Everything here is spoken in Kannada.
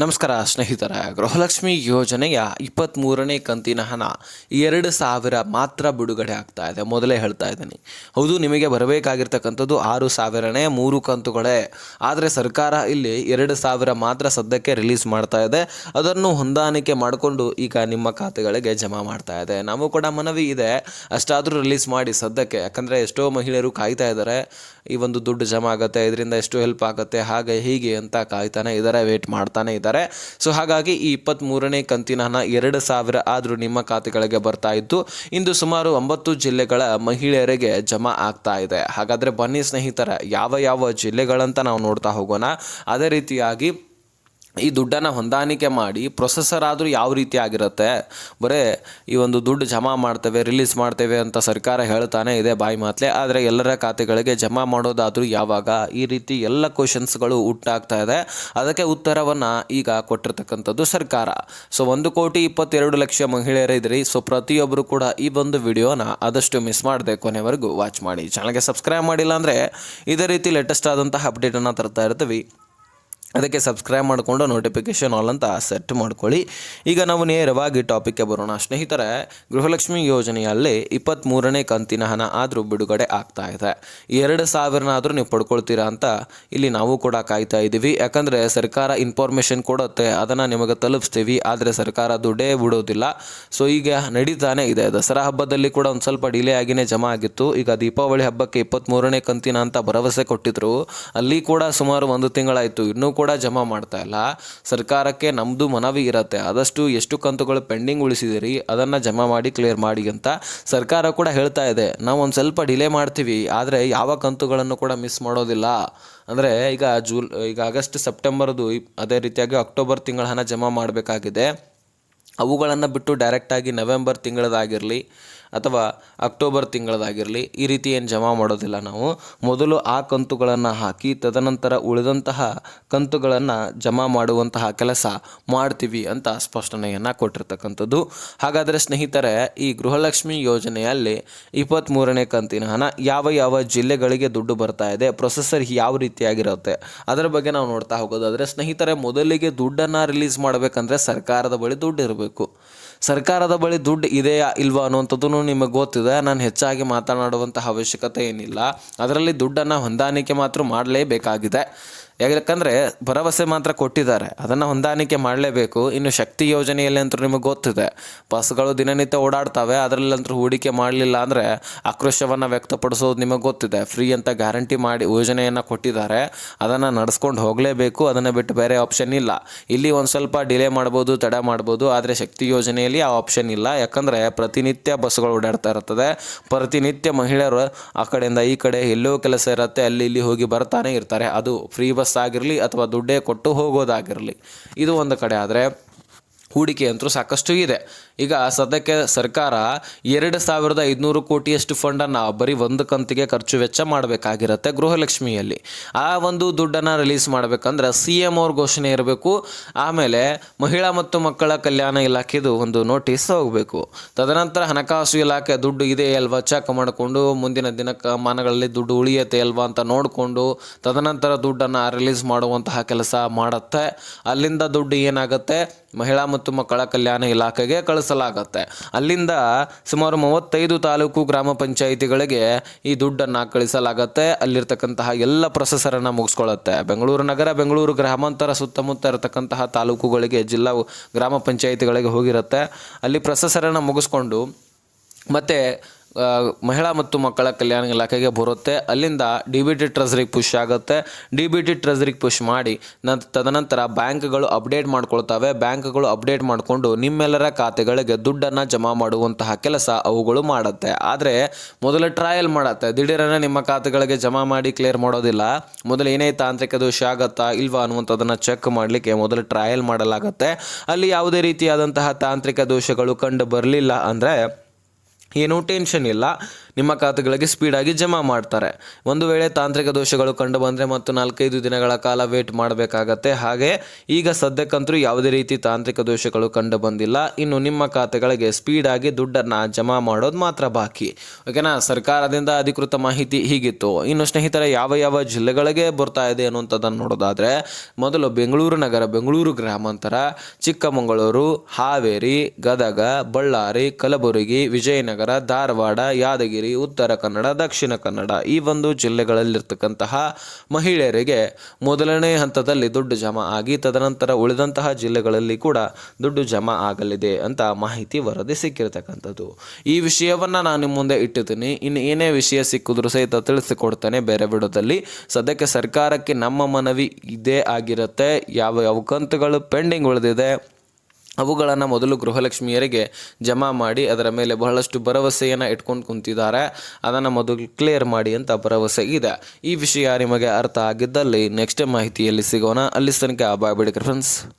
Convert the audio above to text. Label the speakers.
Speaker 1: ನಮಸ್ಕಾರ, ಸ್ನೇಹಿತರ. ಗೃಹಲಕ್ಷ್ಮಿ ಯೋಜನೆಯ ಇಪ್ಪತ್ತ್ಮೂರನೇ ಕಂತಿನ ಹಣ ಎರಡು ಸಾವಿರ ಮಾತ್ರ ಬಿಡುಗಡೆ ಆಗ್ತಾ ಇದೆ. ಮೊದಲೇ ಹೇಳ್ತಾ ಇದ್ದೀನಿ. ಹೌದು, ನಿಮಗೆ ಬರಬೇಕಾಗಿರ್ತಕ್ಕಂಥದ್ದು ಆರು ಸಾವಿರನೇ ಮೂರು ಕಂತುಗಳೇ. ಆದರೆ ಸರ್ಕಾರ ಇಲ್ಲಿ ಎರಡು ಸಾವಿರ ಮಾತ್ರ ಸದ್ಯಕ್ಕೆ ರಿಲೀಸ್ ಮಾಡ್ತಾ ಇದೆ. ಅದನ್ನು ಹೊಂದಾಣಿಕೆ ಮಾಡಿಕೊಂಡು ಈಗ ನಿಮ್ಮ ಖಾತೆಗಳಿಗೆ ಜಮಾ ಮಾಡ್ತಾ ಇದೆ. ನಾವು ಕೂಡ ಮನವಿ ಇದೆ, ಅಷ್ಟಾದರೂ ರಿಲೀಸ್ ಮಾಡಿ ಸದ್ಯಕ್ಕೆ. ಯಾಕಂದರೆ ಎಷ್ಟೋ ಮಹಿಳೆಯರು ಕಾಯ್ತಾ ಇದ್ದಾರೆ. ಈ ಒಂದು ದುಡ್ಡು ಜಮಾ ಆಗುತ್ತೆ, ಇದರಿಂದ ಎಷ್ಟು ಹೆಲ್ಪ್ ಆಗುತ್ತೆ, ಹಾಗೆ ಹೀಗೆ ಅಂತ ಕಾಯ್ತಾನೆ ಇದ್ದಾರೆ ವೇಟ್ ಮಾಡ್ತಾನೆ ಇದ್ದಾರೆ ಸೊ ಹಾಗಾಗಿ ಈ ಇಪ್ಪತ್ತ್ಮೂರನೇ ಕಂತಿನ ಹಣ ಎರಡು ಸಾವಿರ ಆದರೂ ನಿಮ್ಮ ಖಾತೆಗಳಿಗೆ ಬರ್ತಾ ಇದ್ದು ಇಂದು ಸುಮಾರು ಒಂಬತ್ತು ಜಿಲ್ಲೆಗಳ ಮಹಿಳೆಯರಿಗೆ ಜಮಾ ಆಗ್ತಾ ಇದೆ. ಹಾಗಾದರೆ ಬನ್ನಿ ಸ್ನೇಹಿತರ, ಯಾವ ಯಾವ ಜಿಲ್ಲೆಗಳಂತ ನಾವು ನೋಡ್ತಾ ಹೋಗೋಣ. ಅದೇ ರೀತಿಯಾಗಿ ಈ ದುಡ್ಡನ್ನು ಹೊಂದಾಣಿಕೆ ಮಾಡಿ ಪ್ರೊಸೆಸರ್ ಆದರೂ ಯಾವ ರೀತಿ ಆಗಿರುತ್ತೆ? ಬರೇ ಈ ಒಂದು ದುಡ್ಡು ಜಮಾ ಮಾಡ್ತೇವೆ ರಿಲೀಸ್ ಮಾಡ್ತೇವೆ ಅಂತ ಸರ್ಕಾರ ಹೇಳ್ತಾನೆ ಇದೆ ಬಾಯಿ ಮಾತಲೆ. ಆದರೆ ಎಲ್ಲರ ಖಾತೆಗಳಿಗೆ ಜಮಾ ಮಾಡೋದಾದರೂ ಯಾವಾಗ? ಈ ರೀತಿ ಎಲ್ಲ ಕ್ವಶನ್ಸ್ಗಳು ಹುಟ್ಟಾಗ್ತಾ ಇದೆ. ಅದಕ್ಕೆ ಉತ್ತರವನ್ನು ಈಗ ಕೊಟ್ಟಿರ್ತಕ್ಕಂಥದ್ದು ಸರ್ಕಾರ. ಸೊ ಒಂದು ಕೋಟಿ ಇಪ್ಪತ್ತೆರಡು ಲಕ್ಷ ಮಹಿಳೆಯರಿದ್ರಿ ಸೊ ಪ್ರತಿಯೊಬ್ಬರು ಕೂಡ ಈ ಒಂದು ವಿಡಿಯೋನ ಆದಷ್ಟು ಮಿಸ್ ಮಾಡದೆ ಕೊನೆವರೆಗೂ ವಾಚ್ ಮಾಡಿ. ಚಾನಲ್ಗೆ ಸಬ್ಸ್ಕ್ರೈಬ್ ಮಾಡಿಲ್ಲ ಅಂದರೆ ಇದೇ ರೀತಿ ಲೇಟೆಸ್ಟ್ ಆದಂತಹ ಅಪ್ಡೇಟನ್ನು ತರ್ತಾ ಇರ್ತೀವಿ. ಅದಕ್ಕೆ ಸಬ್ಸ್ಕ್ರೈಬ್ ಮಾಡಿಕೊಂಡು ನೋಟಿಫಿಕೇಷನ್ ಆಲ್ ಅಂತ ಸೆಟ್ ಮಾಡ್ಕೊಳ್ಳಿ. ಈಗ ನಾವು ನೇರವಾಗಿ ಟಾಪಿಕ್ಗೆ ಬರೋಣ. ಸ್ನೇಹಿತರೆ, ಗೃಹಲಕ್ಷ್ಮಿ ಯೋಜನೆಯಲ್ಲಿ ಇಪ್ಪತ್ತ್ಮೂರನೇ ಕಂತಿನ ಹಣ ಆದರೂ ಬಿಡುಗಡೆ ಆಗ್ತಾ ಇದೆ. ಎರಡು ಸಾವಿರನಾದರೂ ನೀವು ಪಡ್ಕೊಳ್ತೀರಾ ಅಂತ ಇಲ್ಲಿ ನಾವು ಕೂಡ ಕಾಯ್ತಾ ಇದ್ದೀವಿ. ಯಾಕಂದರೆ ಸರ್ಕಾರ ಇನ್ಫಾರ್ಮೇಷನ್ ಕೊಡುತ್ತೆ, ಅದನ್ನು ನಿಮಗೆ ತಲುಪಿಸ್ತೀವಿ. ಆದರೆ ಸರ್ಕಾರ ದುಡ್ಡೇ ಬಿಡೋದಿಲ್ಲ. ಸೊ ಈಗ ನಡೀತಾನೆ ಇದೆ. ದಸರಾ ಹಬ್ಬದಲ್ಲಿ ಕೂಡ ಒಂದು ಸ್ವಲ್ಪ ಡಿಲೇ ಆಗಿನೇ ಜಮಾ ಆಗಿತ್ತು. ಈಗ ದೀಪಾವಳಿ ಹಬ್ಬಕ್ಕೆ ಇಪ್ಪತ್ತ್ಮೂರನೇ ಕಂತಿನ ಅಂತ ಭರವಸೆ ಕೊಟ್ಟಿದ್ರು. ಅಲ್ಲಿ ಕೂಡ ಸುಮಾರು ಒಂದು ತಿಂಗಳಾಯಿತು. ಇನ್ನೂ ಕೂಡ ಜಮಾ ಮಾಡ್ತಾ ಇಲ್ಲ. ಸರ್ಕಾರಕ್ಕೆ ನಮ್ಮದು ಮನವಿ ಇರುತ್ತೆ. ಆದಷ್ಟು ಎಷ್ಟು ಕಂತುಗಳು ಪೆಂಡಿಂಗ್ ಉಳಿಸಿದಿರಿ, ಅದನ್ನು ಜಮಾ ಮಾಡಿ ಕ್ಲಿಯರ್ ಮಾಡಿ ಅಂತ ಸರ್ಕಾರ ಕೂಡ ಹೇಳ್ತಾ ಇದೆ. ನಾವು ಒಂದು ಸ್ವಲ್ಪ ಡಿಲೇ ಮಾಡ್ತೀವಿ, ಆದರೆ ಯಾವ ಕಂತುಗಳನ್ನು ಕೂಡ ಮಿಸ್ ಮಾಡೋದಿಲ್ಲ. ಅಂದರೆ ಈಗ ಜೂಲ್, ಈಗ ಆಗಸ್ಟ್, ಸೆಪ್ಟೆಂಬರ್ದು ಅದೇ ರೀತಿಯಾಗಿ ಅಕ್ಟೋಬರ್ ತಿಂಗಳ ಹಣ ಜಮಾ ಮಾಡಬೇಕಾಗಿದೆ. ಅವುಗಳನ್ನು ಬಿಟ್ಟು ಡೈರೆಕ್ಟಾಗಿ ನವೆಂಬರ್ ತಿಂಗಳದಾಗಿರಲಿ ಅಥವಾ ಅಕ್ಟೋಬರ್ ತಿಂಗಳದಾಗಿರಲಿ ಈ ರೀತಿ ಏನು ಜಮಾ ಮಾಡೋದಿಲ್ಲ ನಾವು. ಮೊದಲು ಆ ಕಂತುಗಳನ್ನು ಹಾಕಿ, ತದನಂತರ ಉಳಿದಂತಹ ಕಂತುಗಳನ್ನು ಜಮಾ ಮಾಡುವಂತಹ ಕೆಲಸ ಮಾಡ್ತೀವಿ ಅಂತ ಸ್ಪಷ್ಟನೆಯನ್ನು ಕೊಟ್ಟಿರ್ತಕ್ಕಂಥದ್ದು. ಹಾಗಾದರೆ ಸ್ನೇಹಿತರೆ, ಈ ಗೃಹಲಕ್ಷ್ಮಿ ಯೋಜನೆಯಲ್ಲಿ ಇಪ್ಪತ್ತ್ಮೂರನೇ ಕಂತಿನ ಹಣ ಯಾವ ಯಾವ ಜಿಲ್ಲೆಗಳಿಗೆ ದುಡ್ಡು ಬರ್ತಾ ಇದೆ, ಪ್ರೊಸೆಸರ್ ಯಾವ ರೀತಿಯಾಗಿರುತ್ತೆ, ಅದರ ಬಗ್ಗೆ ನಾವು ನೋಡ್ತಾ ಹೋಗೋದಾದರೆ, ಸ್ನೇಹಿತರೆ, ಮೊದಲಿಗೆ ದುಡ್ಡನ್ನು ರಿಲೀಸ್ ಮಾಡಬೇಕಂದ್ರೆ ಸರ್ಕಾರದ ಬಳಿ ದುಡ್ಡು ಇರಬೇಕು. ಸರ್ಕಾರದ ಬಳಿ ದುಡ್ಡು ಇದೆಯಾ ಇಲ್ವಾ ಅನ್ನುವಂಥದ್ದು ನಿಮಗೆ ಗೊತ್ತಿದೆ. ನಾನು ಹೆಚ್ಚಾಗಿ ಮಾತನಾಡುವಂತಹ ಅವಶ್ಯಕತೆ ಏನಿಲ್ಲ. ಅದರಲ್ಲಿ ದುಡ್ಡನ್ನು ಹೊಂದಾಣಿಕೆ ಮಾತ್ರ ಮಾಡಲೇಬೇಕಾಗಿದೆ. ಯಾಕಂದರೆ ಭರವಸೆ ಮಾತ್ರ ಕೊಟ್ಟಿದ್ದಾರೆ. ಅದನ್ನು ಹೊಂದಾಣಿಕೆ ಮಾಡಲೇಬೇಕು. ಇನ್ನು ಶಕ್ತಿ ಯೋಜನೆಯಲ್ಲಿ ಅಂತೂ ನಿಮಗೆ ಗೊತ್ತಿದೆ. ಬಸ್ಗಳು ದಿನನಿತ್ಯ ಓಡಾಡ್ತವೆ. ಅದರಲ್ಲಂತೂ ಹೂಡಿಕೆ ಮಾಡಲಿಲ್ಲ ಅಂದರೆ ಆಕ್ರೋಶವನ್ನು ವ್ಯಕ್ತಪಡಿಸೋದು ನಿಮಗೆ ಗೊತ್ತಿದೆ. ಫ್ರೀ ಅಂತ ಗ್ಯಾರಂಟಿ ಮಾಡಿ ಯೋಜನೆಯನ್ನು ಕೊಟ್ಟಿದ್ದಾರೆ. ಅದನ್ನು ನಡೆಸ್ಕೊಂಡು ಹೋಗಲೇಬೇಕು. ಅದನ್ನು ಬಿಟ್ಟು ಬೇರೆ ಆಪ್ಷನ್ ಇಲ್ಲ. ಇಲ್ಲಿ ಒಂದು ಸ್ವಲ್ಪ ಡಿಲೇ ಮಾಡ್ಬೋದು, ತಡ ಮಾಡ್ಬೋದು. ಆದರೆ ಶಕ್ತಿ ಯೋಜನೆಯಲ್ಲಿ ಆ ಆಪ್ಷನ್ ಇಲ್ಲ. ಯಾಕಂದರೆ ಪ್ರತಿನಿತ್ಯ ಬಸ್ಗಳು ಓಡಾಡ್ತಾ ಇರ್ತದೆ. ಪ್ರತಿನಿತ್ಯ ಮಹಿಳೆಯರು ಆ ಕಡೆಯಿಂದ ಈ ಕಡೆ ಎಲ್ಲೋ ಕೆಲಸ ಇರುತ್ತೆ. ಅಲ್ಲಿ ಇಲ್ಲಿ ಹೋಗಿ ಬರ್ತಾನೆ ಇರ್ತಾರೆ. ಅದು ಫ್ರೀ ಬಸ್ ಆಗಿರಲಿ ಅಥವಾ ದುಡ್ಡೇ ಕೊಟ್ಟು ಹೋಗೋದಾಗಿರಲಿ. ಇದು ಒಂದು ಕಡೆ ಆದರೆ ಹೂಡಿಕೆ ಅಂತೂ ಸಾಕಷ್ಟು ಇದೆ. ಈಗ ಸದ್ಯಕ್ಕೆ ಸರ್ಕಾರ ಎರಡು ಸಾವಿರದ ಐದುನೂರು ಕೋಟಿಯಷ್ಟು ಫಂಡನ್ನು ಬರೀ ಒಂದು ಕಂತಿಗೆ ಖರ್ಚು ವೆಚ್ಚ ಮಾಡಬೇಕಾಗಿರುತ್ತೆ ಗೃಹಲಕ್ಷ್ಮಿಯಲ್ಲಿ. ಆ ಒಂದು ದುಡ್ಡನ್ನು ರಿಲೀಸ್ ಮಾಡಬೇಕಂದ್ರೆ ಸಿ ಎಂ ಅವ್ರ ಘೋಷಣೆ ಇರಬೇಕು. ಆಮೇಲೆ ಮಹಿಳಾ ಮತ್ತು ಮಕ್ಕಳ ಕಲ್ಯಾಣ ಇಲಾಖೆದು ಒಂದು ನೋಟಿಸ್ ಹೋಗಬೇಕು. ತದನಂತರ ಹಣಕಾಸು ಇಲಾಖೆ ದುಡ್ಡು ಇದೆ ಅಲ್ವಾ? ಚೆಕ್ ಮಾಡಿಕೊಂಡು ಮುಂದಿನ ದಿನಮಾನಗಳಲ್ಲಿ ದುಡ್ಡು ಉಳಿಯುತ್ತೆ ಅಲ್ವಾ ಅಂತ ನೋಡಿಕೊಂಡು ತದನಂತರ ದುಡ್ಡನ್ನು ರಿಲೀಸ್ ಮಾಡುವಂತಹ ಕೆಲಸ ಮಾಡುತ್ತೆ. ಅಲ್ಲಿಂದ ದುಡ್ಡು ಏನಾಗುತ್ತೆ? ಮಹಿಳಾ ಮತ್ತು ಮಕ್ಕಳ ಕಲ್ಯಾಣ ಇಲಾಖೆಗೆ ಕಳಿಸಲಾಗತ್ತೆ ಅಲ್ಲಿಂದ ಸುಮಾರು ಮೂವತ್ತೈದು ತಾಲೂಕು ಗ್ರಾಮ ಪಂಚಾಯಿತಿಗಳಿಗೆ ಈ ದುಡ್ಡನ್ನು ಕಳಿಸಲಾಗತ್ತೆ. ಅಲ್ಲಿರ್ತಕ್ಕಂತಹ ಎಲ್ಲ ಪ್ರೊಸೆಸರನ್ನು ಮುಗಿಸ್ಕೊಳ್ಳುತ್ತೆ ಬೆಂಗಳೂರು ನಗರ, ಬೆಂಗಳೂರು ಗ್ರಾಮಾಂತರ ಸುತ್ತಮುತ್ತ ಇರತಕ್ಕಂತಹ ತಾಲೂಕುಗಳಿಗೆ, ಜಿಲ್ಲಾ ಗ್ರಾಮ ಪಂಚಾಯಿತಿಗಳಿಗೆ ಹೋಗಿರುತ್ತೆ. ಅಲ್ಲಿ ಪ್ರೊಸೆಸರನ್ನು ಮುಗಿಸ್ಕೊಂಡು ಮತ್ತು ಮಹಿಳಾ ಮತ್ತು ಮಕ್ಕಳ ಕಲ್ಯಾಣ ಇಲಾಖೆಗೆ ಬರುತ್ತೆ. ಅಲ್ಲಿಂದ ಡಿ ಬಿ ಟಿ ಟ್ರೆಸರಿಗೆ ಪುಷ್ ಆಗುತ್ತೆ. ಡಿ ಬಿ ಟಿ ಟ್ರೆಸರಿಗೆ ಪುಷ್ ಮಾಡಿ ನಂತ ತದನಂತರ ಬ್ಯಾಂಕ್ಗಳು ಅಪ್ಡೇಟ್ ಮಾಡ್ಕೊಳ್ತವೆ. ಬ್ಯಾಂಕ್ಗಳು ಅಪ್ಡೇಟ್ ಮಾಡಿಕೊಂಡು ನಿಮ್ಮೆಲ್ಲರ ಖಾತೆಗಳಿಗೆ ದುಡ್ಡನ್ನು ಜಮಾ ಮಾಡುವಂತಹ ಕೆಲಸ ಅವುಗಳು ಮಾಡುತ್ತೆ. ಆದರೆ ಮೊದಲು ಟ್ರಯಲ್ ಮಾಡುತ್ತೆ. ದಿಢೀರನ್ನು ನಿಮ್ಮ ಖಾತೆಗಳಿಗೆ ಜಮಾ ಮಾಡಿ ಕ್ಲಿಯರ್ ಮಾಡೋದಿಲ್ಲ. ಮೊದಲು ಏನೇ ತಾಂತ್ರಿಕ ದೋಷ ಆಗುತ್ತಾ ಇಲ್ವಾ ಅನ್ನುವಂಥದ್ದನ್ನು ಚೆಕ್ ಮಾಡಲಿಕ್ಕೆ ಮೊದಲು ಟ್ರಯಲ್ ಮಾಡಲಾಗುತ್ತೆ. ಅಲ್ಲಿ ಯಾವುದೇ ರೀತಿಯಾದಂತಹ ತಾಂತ್ರಿಕ ದೋಷಗಳು ಕಂಡು ಬರಲಿಲ್ಲ ಅಂದರೆ ಏನೂ ಟೆನ್ಷನ್ ಇಲ್ಲ. ನಿಮ್ಮ ಖಾತೆಗಳಿಗೆ ಸ್ಪೀಡಾಗಿ ಜಮಾ ಮಾಡ್ತಾರೆ. ಒಂದು ವೇಳೆ ತಾಂತ್ರಿಕ ದೋಷಗಳು ಕಂಡು ಬಂದರೆ ಮತ್ತು ನಾಲ್ಕೈದು ದಿನಗಳ ಕಾಲ ವೇಟ್ ಮಾಡಬೇಕಾಗತ್ತೆ. ಹಾಗೆ ಈಗ ಸದ್ಯಕ್ಕಂತೂ ಯಾವುದೇ ರೀತಿ ತಾಂತ್ರಿಕ ದೋಷಗಳು ಕಂಡು ಬಂದಿಲ್ಲ. ಇನ್ನು ನಿಮ್ಮ ಖಾತೆಗಳಿಗೆ ಸ್ಪೀಡಾಗಿ ದುಡ್ಡನ್ನು ಜಮಾ ಮಾಡೋದು ಮಾತ್ರ ಬಾಕಿ. ಓಕೆನಾ ಸರ್ಕಾರದಿಂದ ಅಧಿಕೃತ ಮಾಹಿತಿ ಹೀಗಿತ್ತು. ಇನ್ನು ಸ್ನೇಹಿತರೆ, ಯಾವ ಯಾವ ಜಿಲ್ಲೆಗಳಿಗೆ ಬರ್ತಾ ಇದೆ ಅನ್ನುವಂಥದ್ದನ್ನು ನೋಡೋದಾದರೆ, ಮೊದಲು ಬೆಂಗಳೂರು ನಗರ, ಬೆಂಗಳೂರು ಗ್ರಾಮಾಂತರ, ಚಿಕ್ಕಮಗಳೂರು, ಹಾವೇರಿ, ಗದಗ, ಬಳ್ಳಾರಿ, ಕಲಬುರಗಿ, ವಿಜಯನಗರ, ಧಾರವಾಡ, ಯಾದಗಿರಿ ಉತ್ತರ ಕನ್ನಡ, ದಕ್ಷಿಣ ಕನ್ನಡ ಈ ಒಂದು ಜಿಲ್ಲೆಗಳಲ್ಲಿರ್ತಕ್ಕಂತಹ ಮಹಿಳೆಯರಿಗೆ ಮೊದಲನೇ ಹಂತದಲ್ಲಿ ದುಡ್ಡು ಜಮಾ ಆಗಿ, ತದನಂತರ ಉಳಿದಂತಹ ಜಿಲ್ಲೆಗಳಲ್ಲಿ ಕೂಡ ದುಡ್ಡು ಜಮಾ ಆಗಲಿದೆ ಅಂತ ಮಾಹಿತಿ ವರದಿ ಸಿಕ್ಕಿರ್ತಕ್ಕಂಥದ್ದು. ಈ ವಿಷಯವನ್ನು ನಾನು ನಿಮ್ಮ ಮುಂದೆ ಇಟ್ಟಿದ್ದೀನಿ. ಇನ್ನು ಏನೇ ವಿಷಯ ಸಿಕ್ಕಿದ್ರು ಸಹಿತ ತಿಳಿಸಿಕೊಡ್ತೇನೆ ಬೇರೆ ಬಿಡೋದಲ್ಲಿ ಸದ್ಯಕ್ಕೆ ಸರ್ಕಾರಕ್ಕೆ ನಮ್ಮ ಮನವಿ ಇದೇ ಆಗಿರುತ್ತೆ. ಯಾವ ಯಾವ ಕಂತುಗಳು ಪೆಂಡಿಂಗ್ ಉಳಿದಿದೆ ಅವುಗಳನ್ನು ಮೊದಲು ಗೃಹಲಕ್ಷ್ಮಿಯರಿಗೆ ಜಮಾ ಮಾಡಿ ಅದರ ಮೇಲೆ ಬಹಳಷ್ಟು ಭರವಸೆಯನ್ನು ಇಟ್ಕೊಂಡು ಕುಂತಿದ್ದಾರೆ. ಅದನ್ನು ಮೊದಲು ಕ್ಲಿಯರ್ ಮಾಡಿ ಅಂತ ಭರವಸೆ ಇದೆ. ಈ ವಿಷಯ ನಿಮಗೆ ಅರ್ಥ ಆಗಿದ್ದಲ್ಲಿ ನೆಕ್ಸ್ಟ್ ಮಾಹಿತಿಯಲ್ಲಿ ಸಿಗೋಣ. ಅಲ್ಲಿ ತನಕ ಬಾಯ್ ಬಿಡಿ ಫ್ರೆಂಡ್ಸ್